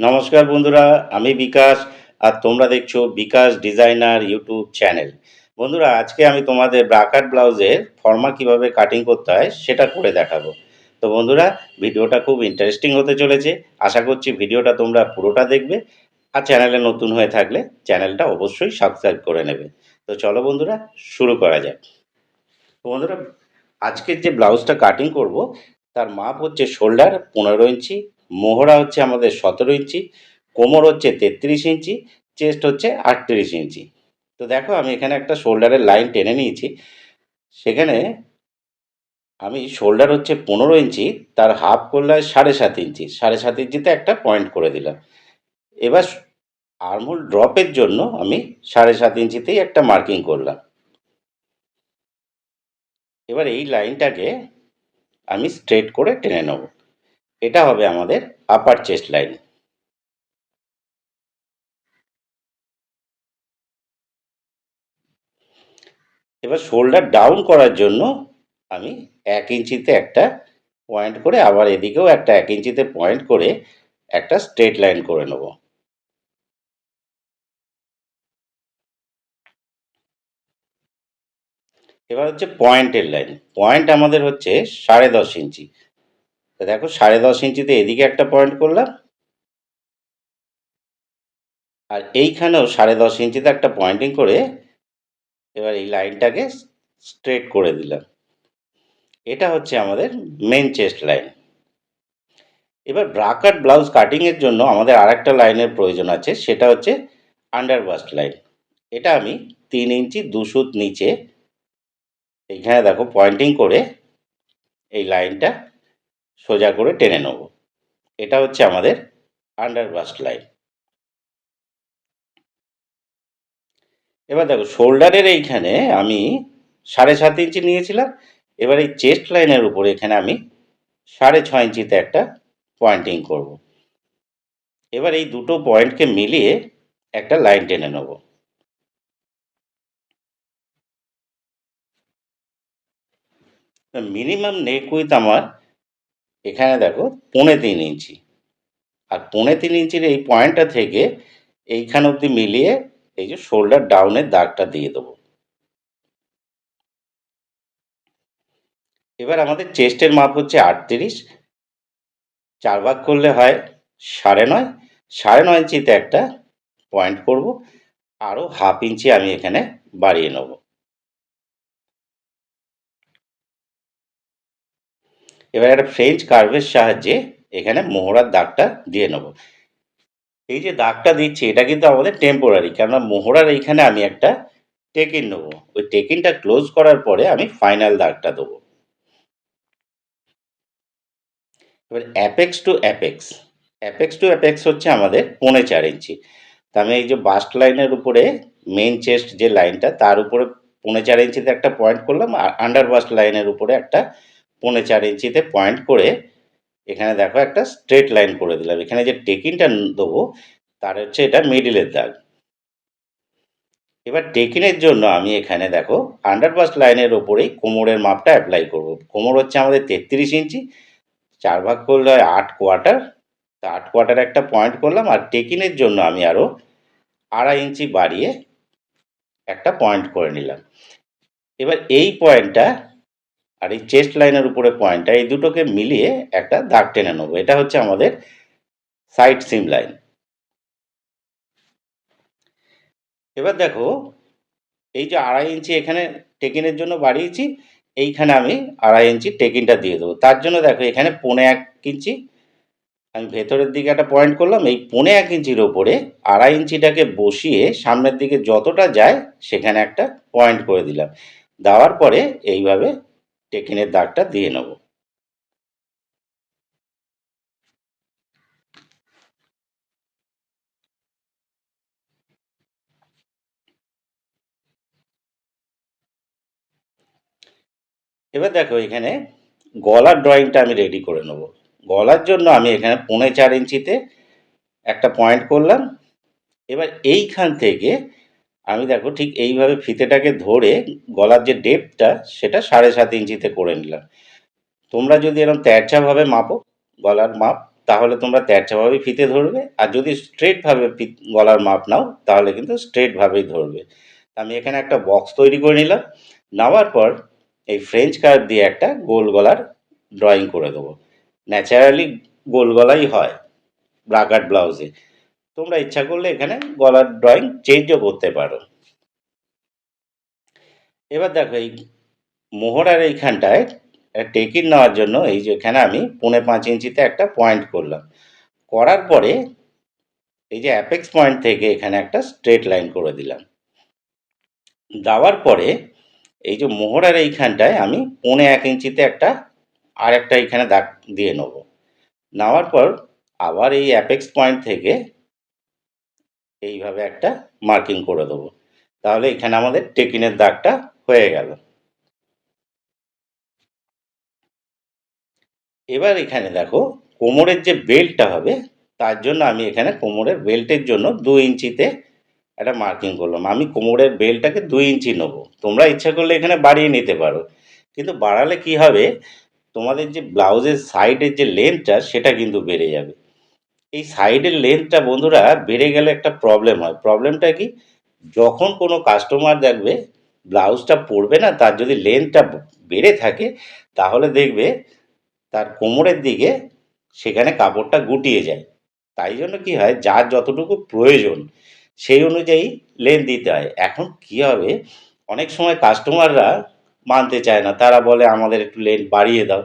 নমস্কার বন্ধুরা, আমি বিকাশ আর তোমরা দেখছ বিকাশ ডিজাইনার ইউটিউব চ্যানেল। বন্ধুরা, আজকে আমি তোমাদের ব্রাকাট ব্লাউজের ফর্মা কীভাবে কাটিং করতে হয় সেটা করে দেখাবো। তো বন্ধুরা, ভিডিওটা খুব ইন্টারেস্টিং হতে চলেছে। আশা করছি ভিডিওটা তোমরা পুরোটা দেখবে আর চ্যানেলে নতুন হয়ে থাকলে চ্যানেলটা অবশ্যই সাবস্ক্রাইব করে নেবে। তো চলো বন্ধুরা, শুরু করা যাক। বন্ধুরা, আজকের যে ব্লাউজটা কাটিং করব, তার মাপ হচ্ছে শোল্ডার পনেরো ইঞ্চি মোহরা হচ্ছে আমাদের সতেরো ইঞ্চি, কোমর হচ্ছে তেত্রিশ ইঞ্চি, চেস্ট হচ্ছে আটত্রিশ ইঞ্চি। তো দেখো, আমি এখানে একটা শোল্ডারের লাইন টেনে নিয়েছি। সেখানে আমি শোল্ডার হচ্ছে পনেরো ইঞ্চি, তার হাফ করলে সাড়ে সাত ইঞ্চি, সাড়ে সাত ইঞ্চিতে একটা পয়েন্ট করে দিলাম। এবার আর্মহোল ড্রপের জন্য আমি সাড়ে সাত ইঞ্চিতেই একটা মার্কিং করলাম। এবার এই লাইনটাকে আমি স্ট্রেট করে টেনে নেব। এটা হবে আমাদের আপার চেস্ট লাইন এবার শোল্ডার ডাউন করার জন্য আমি এক ইঞ্চিতে একটা পয়েন্ট করে আবার এদিকেও একটা এক ইঞ্চিতে পয়েন্ট করে একটা স্ট্রেট লাইন করে নেব। এবার হচ্ছে পয়েন্টের লাইন পয়েন্ট আমাদের হচ্ছে সাড়ে দশ ইঞ্চি। দেখো, সাড়ে দশ ইঞ্চিতে এদিকে একটা পয়েন্ট করলাম। আর এইখানেও সাড়ে দশ ইঞ্চিতে একটা পয়েন্টিং করে এবার এই লাইনটাকে স্ট্রেট করে দিলাম। এটা হচ্ছে আমাদের মেন চেস্ট লাইন এবার ব্রাকাট ব্লাউজ কাটিংয়ের জন্য আমাদের আর একটা লাইনের প্রয়োজন আছে, সেটা হচ্ছে আন্ডারবাস্ট লাইন এটা আমি তিন ইঞ্চি দু সুত নিচে এইখানে দেখো পয়েন্টিং করে এই লাইনটা সোজা করে টেনে নেব। এটা হচ্ছে আমাদের আন্ডারবাস্ট লাইন এবার দেখো শোল্ডারের এইখানে আমি সাড়ে সাত ইঞ্চি নিয়েছিলাম, এবার এই চেস্ট লাইনের উপরে এখানে আমি সাড়ে ছয় ইঞ্চিতে একটা পয়েন্টিং করব। এবার এই দুটো পয়েন্টকে মিলিয়ে একটা লাইন টেনে নেব। মিনিমাম নেক উইথ আমার এখানে দেখো পৌনে তিন ইঞ্চি। আর পৌনে তিন ইঞ্চির এই পয়েন্টটা থেকে এইখান অবধি মিলিয়ে এই যে শোল্ডার ডাউনের দাগটা দিয়ে দেবো। এবার আমাদের চেস্টের মাপ হচ্ছে আটত্রিশ। চার ভাগ করলে হয় সাড়ে নয়। সাড়ে নয় ইঞ্চিতে একটা পয়েন্ট করব। আরও হাফ ইঞ্চি আমি এখানে বাড়িয়ে নেব। এবার একটা ফ্রেঞ্চ কার্ভের সাহায্যে এখানে মোহরার দাগটা দিয়ে নেব। এই যে দাগটা দিচ্ছি, এটা কিন্তু আমাদের টেম্পোরারি কেননা মোহরার এইখানে আমি একটা টেকিন নেব। ওই টেকিনটা ক্লোজ করার পরে আমি ফাইনাল দাগটা দেবো। এবার apex to apex apex to apex হচ্ছে আমাদের পৌনে চার ইঞ্চি। তা আমি এই যে বাস্ট লাইনের উপরে মেন চেস্ট যে লাইনটা তার উপরে পৌনে চার ইঞ্চিতে একটা পয়েন্ট করলাম, আর আন্ডার বাস্ট লাইনের উপরে একটা পৌনে চার ইঞ্চিতে পয়েন্ট করে এখানে দেখো একটা স্ট্রেট লাইন করে দিলাম। এখানে যে টেকিনটা দেবো, তার হচ্ছে এটা মিডিলের দাগ। এবার টেকিনের জন্য আমি এখানে দেখো আন্ডারবাস্ট লাইনের ওপরেই কোমরের মাপটা অ্যাপ্লাই করব। কোমর হচ্ছে আমাদের তেত্রিশ ইঞ্চি, চার ভাগ করলে হয় আট কোয়ার্টার তা আট কোয়ার্টার একটা পয়েন্ট করলাম, আর টেকিনের জন্য আমি আরও আড়াই ইঞ্চি বাড়িয়ে একটা পয়েন্ট করে নিলাম। এবার এই পয়েন্টটা আর এই চেস্ট লাইনের উপরে পয়েন্টটা এই দুটোকে মিলিয়ে একটা দাগ টেনে নেব। এটা হচ্ছে আমাদের সাইড সিম লাইন এবার দেখো, এই যে আড়াই ইঞ্চি এখানে টেকিনের জন্য বাড়িয়েছি, এইখানে আমি আড়াই ইঞ্চি টেকিনটা দিয়ে দেবো। তার জন্য দেখো, এখানে পৌনে এক ইঞ্চি, আমি ভেতরের দিকে একটা পয়েন্ট করলাম, এই পৌনে এক ইঞ্চির ওপরে আড়াই ইঞ্চিটাকে বসিয়ে সামনের দিকে যতটা যায়, সেখানে একটা পয়েন্ট করে দিলাম। দেওয়ার পরে এইভাবে টেকিনের দাগটা দিয়ে নেব। এবার দেখো এখানে গলার ড্রয়িংটা আমি রেডি করে নেব। গলার জন্য আমি এখানে পৌনে চার ইঞ্চিতে একটা পয়েন্ট করলাম। এবার এইখান থেকে আমি দেখো ঠিক এইভাবে ফিতেটাকে ধরে গলার যে ডেপটা সেটা সাড়ে সাত ইঞ্চিতে করে নিলাম। তোমরা যদি এরকম তেরচাভাবে মাপো গলার মাপ, তাহলে তোমরা তেরচাভাবেই ফিতে ধরবে। আর যদি স্ট্রেটভাবে গলার মাপ নাও, তাহলে কিন্তু স্ট্রেটভাবেই ধরবে। আমি এখানে একটা বক্স তৈরি করে নিলাম। নেওয়ার পর এই ফ্রেঞ্চ কার্ভ দিয়ে একটা গোল গলার ড্রয়িং করে দেবো। ন্যাচারালি গোল গলাই হয় ব্রাকাট ব্লাউজে তোমরা ইচ্ছা করলে এখানে গলার ড্রয়িং চেঞ্জও করতে পারো। এবার দেখো, এই মোহরার এইখানটায় টেকিন নেওয়ার জন্য এই যে এখানে আমি পুনে পাঁচ ইঞ্চিতে একটা পয়েন্ট করলাম। করার পরে এই যে অ্যাপেক্স পয়েন্ট থেকে এখানে একটা স্ট্রেট লাইন করে দিলাম। দেওয়ার পরে এই যে মোহরার এইখানটায় আমি পৌনে এক ইঞ্চিতে একটা আর একটা এখানে দাগ দিয়ে নেব। নেওয়ার পর আবার এই অ্যাপেক্স পয়েন্ট থেকে এইভাবে একটা মার্কিং করে দেবো। তাহলে এখানে আমাদের টেকিনের দাগটা হয়ে গেল। এবার এখানে দেখো, কোমরের যে বেল্টটা হবে, তার জন্য আমি এখানে কোমরের বেল্টের জন্য দু ইঞ্চিতে একটা মার্কিং করলাম। আমি কোমরের বেল্টটাকে দুই ইঞ্চি নেব। তোমরা ইচ্ছা করলে এখানে বাড়িয়ে নিতে পারো। কিন্তু বাড়ালে কি হবে? তোমাদের যে ব্লাউজের সাইডের যে লেন্থটা সেটা কিন্তু বেড়ে যাবে। এই সাইডের লেন্থটা বন্ধুরা বেড়ে গেলে একটা প্রবলেম হয়। প্রবলেমটা কি? যখন কোনো কাস্টমার দেখবে ব্লাউজটা পরবে না, তার যদি লেন্থটা বেড়ে থাকে, তাহলে দেখবে তার কোমরের দিকে সেখানে কাপড়টা গুটিয়ে যায়। তাই জন্য কি হয়? যার যতটুকু প্রয়োজন, সেই অনুযায়ী লেন দিতে হয়। এখন কি হবে? অনেক সময় কাস্টমাররা মানতে চায় না। তারা বলে, আমাদের একটু লেন বাড়িয়ে দাও।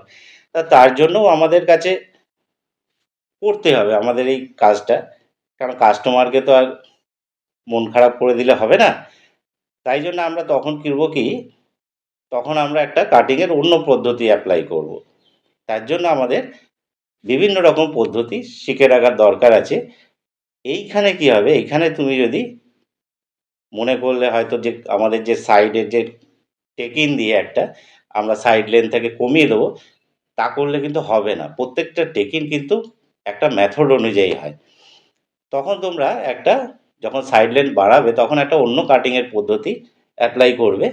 তা তার জন্যও আমাদের কাছে করতে হবে আমাদের এই কাজটা। কারণ কাস্টমারকে তো আর মন খারাপ করে দিলে হবে না। তাই জন্য আমরা তখন করব কি, তখন আমরা একটা কাটিংয়ের অন্য পদ্ধতি অ্যাপ্লাই করব। তার জন্য আমাদের বিভিন্ন রকম পদ্ধতি শিখে রাখার দরকার আছে। এইখানে কি হবে, এইখানে তুমি যদি মনে করলে হয়তো যে আমাদের যে সাইডের যে টেকিন দিয়ে একটা, আমরা সাইড লেন থেকে কমিয়ে দেবো, তা করলে কিন্তু হবে না। প্রত্যেকটা টেকিন কিন্তু একটা মেথড অনুযায়ী হয়। তখন তোমরা একটা যখন সাইড লেন বাড়াবে, তখন একটা অন্য কাটিংয়ের পদ্ধতি অ্যাপ্লাই করবে।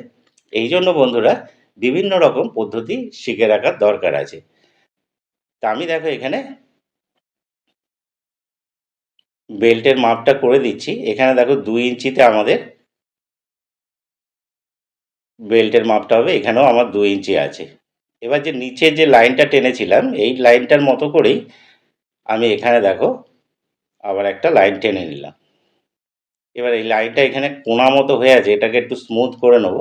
এই জন্য বন্ধুরা, বিভিন্ন রকম পদ্ধতি শিখে রাখার দরকার আছে। তা আমি দেখো এখানে বেল্টের মাপটা করে দিচ্ছি। এখানে দেখো দুই ইঞ্চিতে আমাদের বেল্টের মাপটা হবে, এখানেও আমার দুই ইঞ্চি আছে। এবার যে নিচে যে লাইনটা টেনেছিলাম, এই লাইনটার মতো করেই আমি এখানে দেখো, আবার একটা লাইন টেনে নিলাম। এবার এই লাইনটা এখানে কোনা মতো হয়ে আছে, এটাকে একটু স্মুথ করে নেব।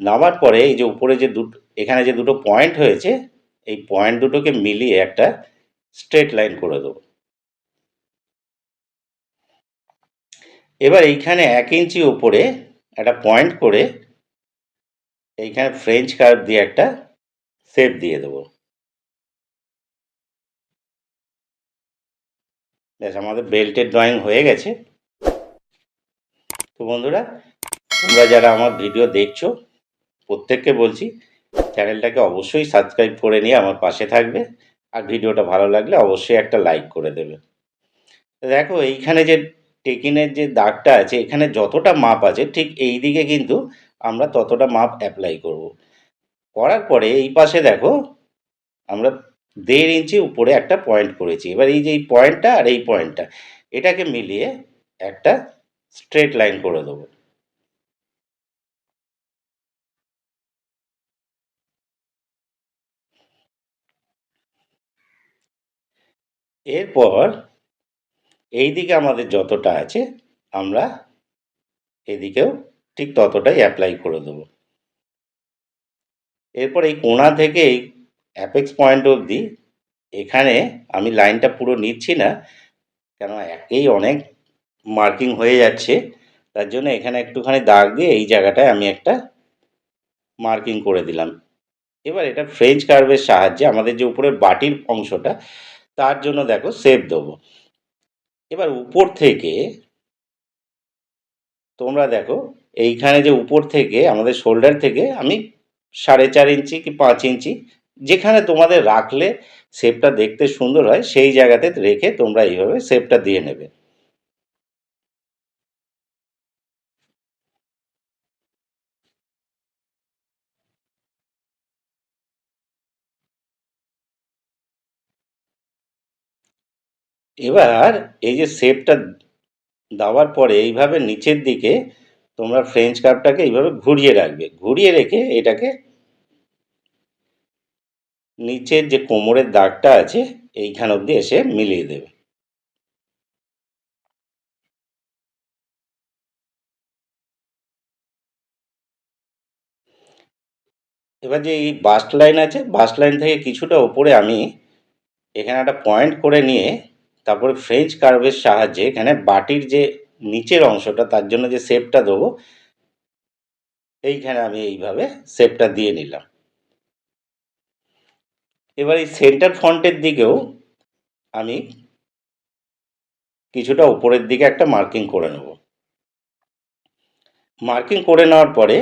নামার পরে এই যে উপরে যে দুটো, এখানে যে দুটো পয়েন্ট হয়েছে, এই পয়েন্ট দুটোকে মিলিয়ে একটা স্ট্রেট লাইন করে দেবো। এবার এইখানে এক ইঞ্চি উপরে একটা পয়েন্ট করে, এইখানে ফ্রেঞ্চ কার্ভ দিয়ে একটা শেপ দিয়ে দেবো। ব্যাস, আমাদের বেল্টের ড্রয়িং হয়ে গেছে। তো বন্ধুরা, তোমরা যারা আমার ভিডিও দেখছ, প্রত্যেককে বলছি চ্যানেলটাকে অবশ্যই সাবস্ক্রাইব করে নিয়ে আমার পাশে থাকবে। আর ভিডিওটা ভালো লাগলে অবশ্যই একটা লাইক করে দেবে। দেখো, এইখানে যে টেকিনের যে দাগটা আছে, এখানে যতটা মাপ আছে, ঠিক এই দিকে কিন্তু আমরা ততটা মাপ অ্যাপ্লাই করব। করার পরে এই পাশে দেখো, আমরা দেড় ইঞ্চি উপরে একটা পয়েন্ট করেছি। এবার এই যে এই পয়েন্টটা আর এই পয়েন্টটা এটাকে মিলিয়ে একটা স্ট্রেট লাইন করে দেবো। এরপর এই দিকে আমাদের যতটা আছে, আমরা এদিকেও ঠিক ততটাই অ্যাপ্লাই করে দেবো। এরপর এই কোণা থেকে এই অ্যাপেক্স পয়েন্ট অবধি এখানে আমি লাইনটা পুরো নিচ্ছি না কেন একেই অনেক মার্কিং হয়ে যাচ্ছে। তার জন্য এখানে একটুখানি দাগ দিয়ে এই জায়গাটায় আমি একটা মার্কিং করে দিলাম। এবার এটা ফ্রেঞ্চ কার্ভের সাহায্যে আমাদের যে উপরের বাটির অংশটা, তার জন্য দেখো সেপ দেবো। এবার উপর থেকে তোমরা দেখো, এইখানে যে উপর থেকে আমাদের শোল্ডার থেকে আমি সাড়ে চার ইঞ্চি কি পাঁচ ইঞ্চি যেখানে তোমাদের রাখলে শেপটা দেখতে সুন্দর হয়, সেই জায়গাতে রেখে তোমরা এইভাবে শেপটা দিয়ে নেবে। এবার এই যে শেপটা দেওয়ার পরে এইভাবে নিচের দিকে তোমরা ফ্রেঞ্চ কাপটাকে এইভাবে ঘুরিয়ে রাখবে। ঘুরিয়ে রেখে এটাকে নিচের যে কোমরের দাগটা আছে, এইখান অবধি এসে মিলিয়ে দেবে। এবার যে এই বাস্ট লাইন আছে বাস্ট লাইন থেকে কিছুটা ওপরে আমি এখানে একটা পয়েন্ট করে নিয়ে, তারপরে ফ্রেঞ্চ কার্ভের সাহায্যে এখানে বাটির যে নিচের অংশটা, তার জন্য যে শেপটা দেবো, এইখানে আমি এইভাবে শেপটা দিয়ে নিলাম। এবার এই সেন্টার ফ্রন্টের দিকেও আমি কিছুটা উপরের দিকে একটা মার্কিং করে নেব। মার্কিং করে নেওয়ার পরে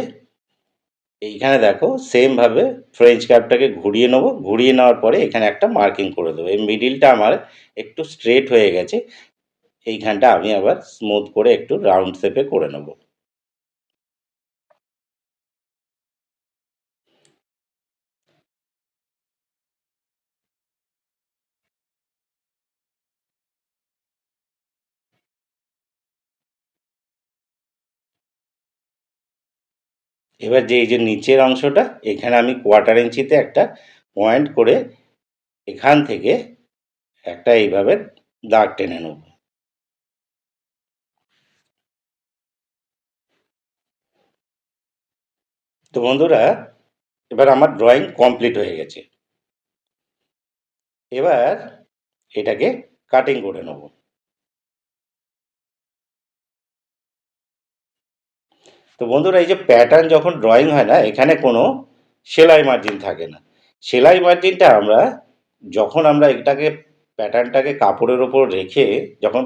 এইখানে দেখো সেমভাবে ফ্রেঞ্চ ক্যাপটাকে ঘুরিয়ে নেব, ঘুরিয়ে নেওয়ার পরে এখানে একটা মার্কিং করে দেবো। এই মিডিলটা আমার একটু স্ট্রেট হয়ে গেছে, এইখানটা আমি আবার স্মুথ করে একটু রাউন্ড শেপে করে নেব। এবার যে, এই যে নিচের অংশটা, এখানে আমি কোয়ার্টার ইঞ্চিতে একটা পয়েন্ট করে এখান থেকে একটা এইভাবে দাগ টেনে নেব। তো বন্ধুরা, এবার আমার ড্রয়িং কমপ্লিট হয়ে গেছে। এবার এটাকে কাটিং করে নেব। তো বন্ধুরা, এই যে প্যাটার্ন যখন ড্রয়িং হয় না, এখানে কোনো সেলাই মার্জিন থাকে না। সেলাই মার্জিনটা আমরা যখন আমরা এটাকে প্যাটার্নটাকে কাপড়ের ওপর রেখে যখন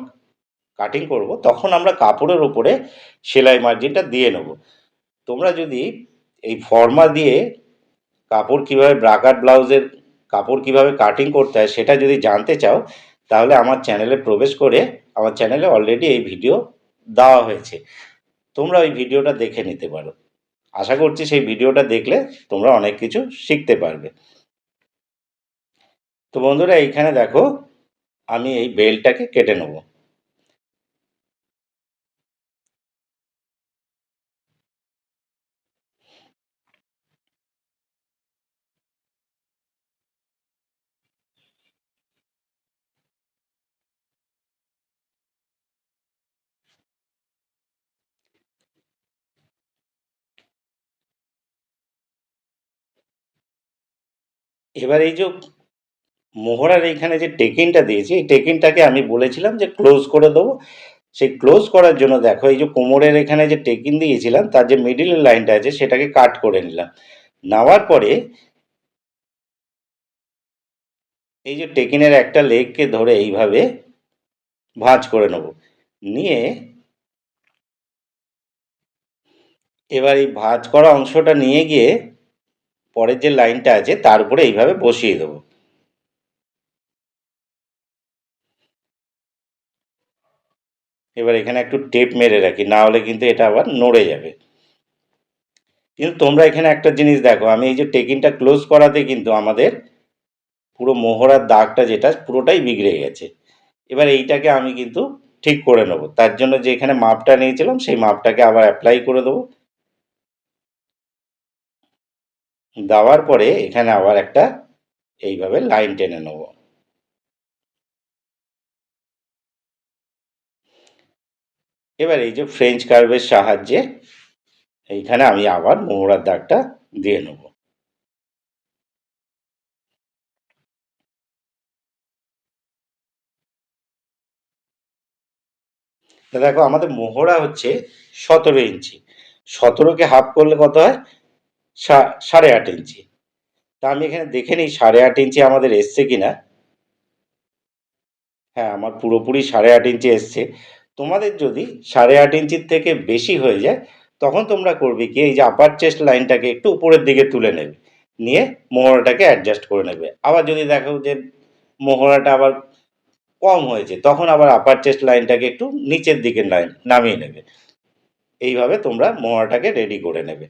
কাটিং করব, তখন আমরা কাপড়ের ওপরে সেলাই মার্জিনটা দিয়ে নেব। তোমরা যদি এই ফর্মা দিয়ে কাপড় কীভাবে ব্রাকার ব্লাউজের কাপড় কীভাবে কাটিং করতে হয়, সেটা যদি জানতে চাও, তাহলে আমার চ্যানেলে প্রবেশ করে, আমার চ্যানেলে অলরেডি এই ভিডিও দেওয়া হয়েছে। তোমরা ওই ভিডিওটা দেখে নিতে পারো। আশা করছি সেই ভিডিওটা দেখলে তোমরা অনেক কিছু শিখতে পারবে। তো বন্ধুরা, এইখানে দেখো, আমি এই বেলটাকে কেটে নেব। এবার এই যে মোহরার এইখানে যে টেকিনটা দিয়েছি, এই টেকিনটাকে আমি বলেছিলাম যে ক্লোজ করে দেবো। সেই ক্লোজ করার জন্য দেখো, এই যে কোমরের এখানে যে টেকিন দিয়েছিলাম, তার যে মিডিল লাইনটা আছে, সেটাকে কাট করে নিলাম। নেওয়ার পরে এই যে টেকিনের একটা লেগকে ধরে এইভাবে ভাঁজ করে নেব। নিয়ে এবার এই ভাঁজ করা অংশটা নিয়ে গিয়ে পরের যে লাইনটা আছে, তার উপরে এইভাবে বসিয়ে দেবো। এবার এখানে একটু টেপ মেরে রাখি, না হলে কিন্তু এটা আবার নড়ে যাবে। কিন্তু তোমরা এখানে একটা জিনিস দেখো, আমি এই যে টেকিনটা ক্লোজ করাতে কিন্তু আমাদের পুরো মোহরার দাগটা যেটা, পুরোটাই বিগড়ে গেছে। এবার এইটাকে আমি কিন্তু ঠিক করে নেব। তার জন্য যে এখানে মাপটা নিয়েছিলাম, সেই মাপটাকে আবার অ্যাপ্লাই করে দেবো। দেওয়ার পরে এখানে আবার একটা এইভাবে লাইন টেনে নেব। এবার এই যে ফ্রেঞ্চ কার্ভের সাহায্যে এইখানে আমি আবার মোহরার দাগটা দিয়ে নেব। দেখো, আমাদের মোহরা হচ্ছে সতেরো ইঞ্চি। সতেরোকে হাফ করলে কত হয়? সাড়ে আট ইঞ্চি। তা আমি এখানে দেখে নিই সাড়ে আট ইঞ্চি আমাদের এসছে কি না হ্যাঁ আমার পুরোপুরি সাড়ে আট ইঞ্চি এসছে। তোমাদের যদি সাড়ে আট ইঞ্চির থেকে বেশি হয়ে যায়, তখন তোমরা করবে কি, এই যে আপার চেস্ট লাইনটাকে একটু উপরের দিকে তুলে নেবে। নিয়ে মোহরাটাকে অ্যাডজাস্ট করে নেবে। আবার যদি দেখো যে মোহরাটা আবার কম হয়েছে, তখন আবার আপার চেস্ট লাইনটাকে একটু নিচের দিকে লাইন নামিয়ে নেবে। এইভাবে তোমরা মোহরাটাকে রেডি করে নেবে।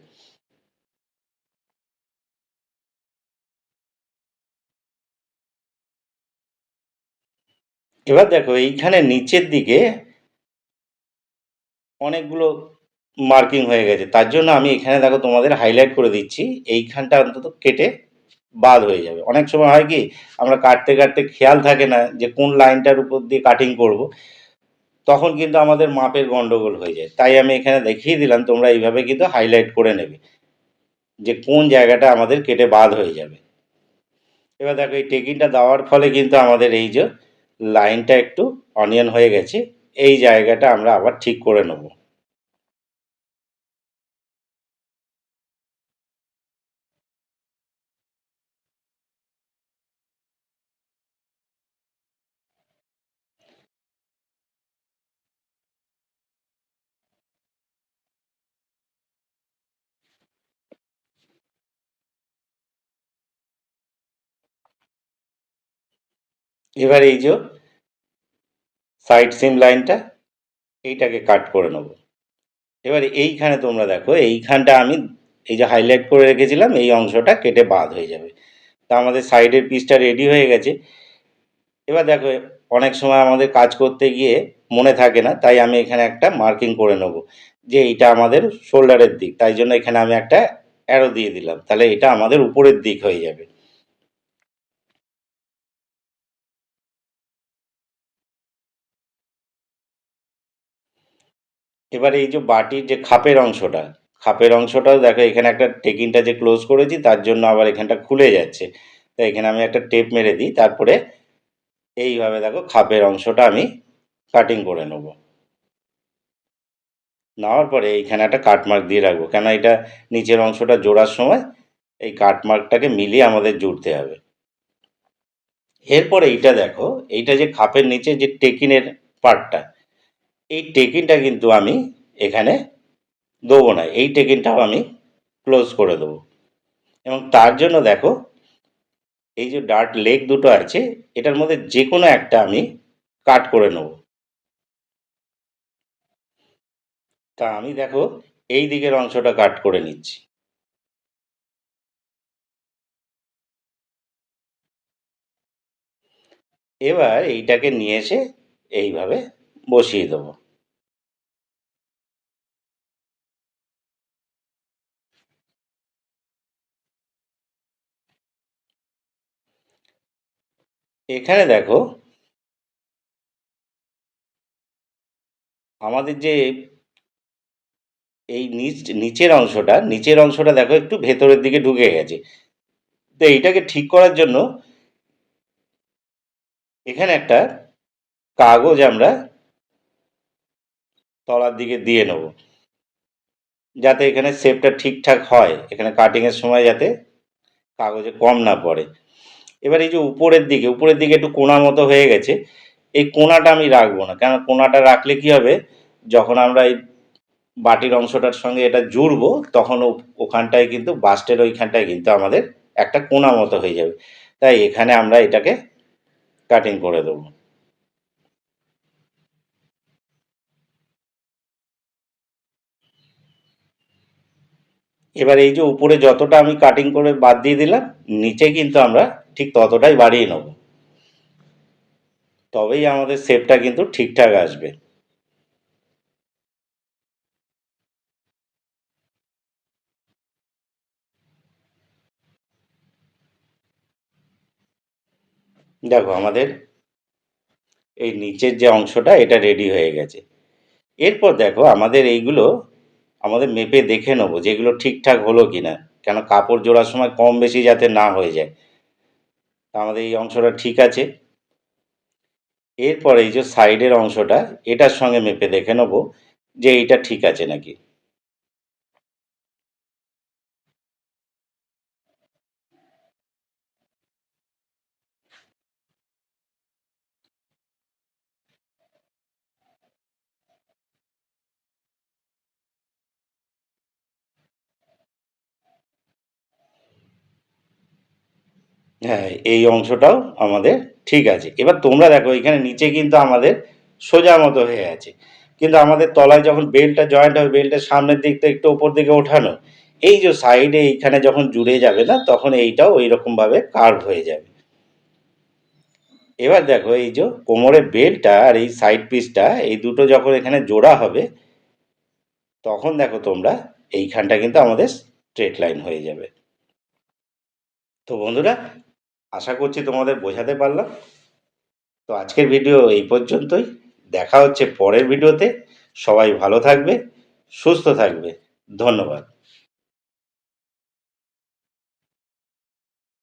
এবার দেখো এইখানে নিচের দিকে অনেকগুলো মার্কিং হয়ে গেছে। তার জন্য আমি এখানে দেখো তোমাদের হাইলাইট করে দিচ্ছি। এইখানটা অন্তত কেটে বাদ হয়ে যাবে। অনেক সময় হয় কি, আমরা কাটতে কাটতে খেয়াল থাকে না যে কোন লাইনটার উপর দিয়ে কাটিং করব। তখন কিন্তু আমাদের মাপের গন্ডগোল হয়ে যায়। তাই আমি এখানে দেখিয়ে দিলাম, তোমরা এইভাবে কিন্তু হাইলাইট করে নেবে যে কোন জায়গাটা আমাদের কেটে বাদ হয়ে যাবে। এবার দেখো এই টেকিংটা দেওয়ার ফলে কিন্তু আমাদের এই যে লাইনটা একটু অনিয়ন হয়ে গেছে এই জায়গাটা আমরা আবার ঠিক করে নেব। এবার এই যে সাইড সিম লাইনটা এইটাকে কাট করে নেব। এবার এইখানে তোমরা দেখো, এইখানটা আমি এই যে হাইলাইট করে রেখেছিলাম, এই অংশটা কেটে বাদ হয়ে যাবে। তা আমাদের সাইডের পিসটা রেডি হয়ে গেছে। এবার দেখো, অনেক সময় আমাদের কাজ করতে গিয়ে মনে থাকে না, তাই আমি এখানে একটা মার্কিং করে নেব যে এইটা আমাদের শোল্ডারের দিক। তাই জন্য এখানে আমি একটা অ্যারো দিয়ে দিলাম। তাহলে এটা আমাদের উপরের দিক হয়ে যাবে। এবার এই যে বাটির যে খাপের অংশটা, খাপের অংশটাও দেখো, এখানে একটা টেকিংটা যে ক্লোজ করেছি, তার জন্য আবার এখানটা খুলে যাচ্ছে। তাই এখানে আমি একটা টেপ মেরে দিই, তারপরে এইভাবে দেখো খাপের অংশটা আমি কাটিং করে নেব। নেওয়ার পরে এইখানে একটা কাটমার্ক দিয়ে রাখব কেন এটা নিচের অংশটা জোড়ার সময়, এই কাটমার্কটাকে মিলিয়ে আমাদের জুড়তে হবে। এরপরে এইটা দেখো, এইটা যে খাপের নিচে যে টেকিনের পার্টটা এই টেকিনটা কিন্তু আমি এখানে দেবো না। এই টেকিনটাও আমি ক্লোজ করে দেবো। এবং তার জন্য দেখো, এই যে ডার্ট লেগ দুটো আছে, এটার মধ্যে যে কোনো একটা আমি কাট করে নেব। তা আমি দেখো, এই দিকের অংশটা কাট করে নিচ্ছি। এবার এইটাকে নিয়ে এসে এইভাবে বসিয়ে দেবো। এখানে দেখো, আমাদের যে এই নিচ, নিচের অংশটা নিচের অংশটা দেখো একটু ভেতরের দিকে ঢুকে গেছে। তো এইটাকে ঠিক করার জন্য এখানে একটা কাগজ আমরা তলার দিকে দিয়ে নেব, যাতে এখানে শেপটা ঠিকঠাক হয়। এখানে কাটিংয়ের সময় যাতে কাগজে কম না পড়ে। এবার এই যে উপরের দিকে উপরের দিকে একটু কোনা মতো হয়ে গেছে, এই কোনাটা আমি রাখব না। কেন? কোনাটা রাখলে কি হবে? যখন আমরা এই বাটির অংশটার সঙ্গে এটা জুড়বো, তখন ওখানটায় কিন্তু, বাস্টের ওইখানটায় কিন্তু আমাদের একটা কোনা মতো হয়ে যাবে। তাই এখানে আমরা এটাকে কাটিং করে দেবো। এবার এই যে উপরে যতটা আমি কাটিং করে বাদ দিয়ে দিলাম, নিচে কিন্তু আমরা ঠিক ততটাই বাড়িয়ে নেব। তবেই আমাদের শেপটা কিন্তু ঠিকঠাক আসবে। দেখো আমাদের এই নিচের যে অংশটা, এটা রেডি হয়ে গেছে। এরপর দেখো আমাদের এইগুলো আমাদের মেপে দেখে নেব যেগুলো ঠিকঠাক হলো কি না কেন কাপড় জোড়ার সময় কম বেশি যাতে না হয়ে যায়। আমাদের এই অংশটা ঠিক আছে। এরপরে এই যে সাইডের অংশটা, এটার সঙ্গে মেপে দেখে নেব যে এইটা ঠিক আছে নাকি। হ্যাঁ এই অংশটাও আমাদের ঠিক আছে। এবার তোমরা দেখো, এখানে নিচে কিন্তু আমাদের সোজা মতো হয়ে আছে। কিন্তু আমাদের তলায় যখন বেল্টটা জয়েন্ট হবে বেল্টের সামনের দিকটা একটু ওপর দিকে ওঠানো, এই যে সাইডে এইখানে যখন জুড়ে যাবে না, তখন এইটাও ওই রকমভাবে কার্ভ হয়ে যাবে। এবার দেখো, এই যে কোমরের বেল্টটা আর এই সাইড পিসটা এই দুটো যখন এখানে জোড়া হবে, তখন দেখো তোমরা এইখানটা কিন্তু আমাদের স্ট্রেট লাইন হয়ে যাবে। তো বন্ধুরা আশা করছি তোমাদের বোঝাতে পারলাম। তো আজকের ভিডিও এই পর্যন্তই। দেখা হচ্ছে পরের ভিডিওতে। সবাই ভালো থাকবে, সুস্থ থাকবে। ধন্যবাদ।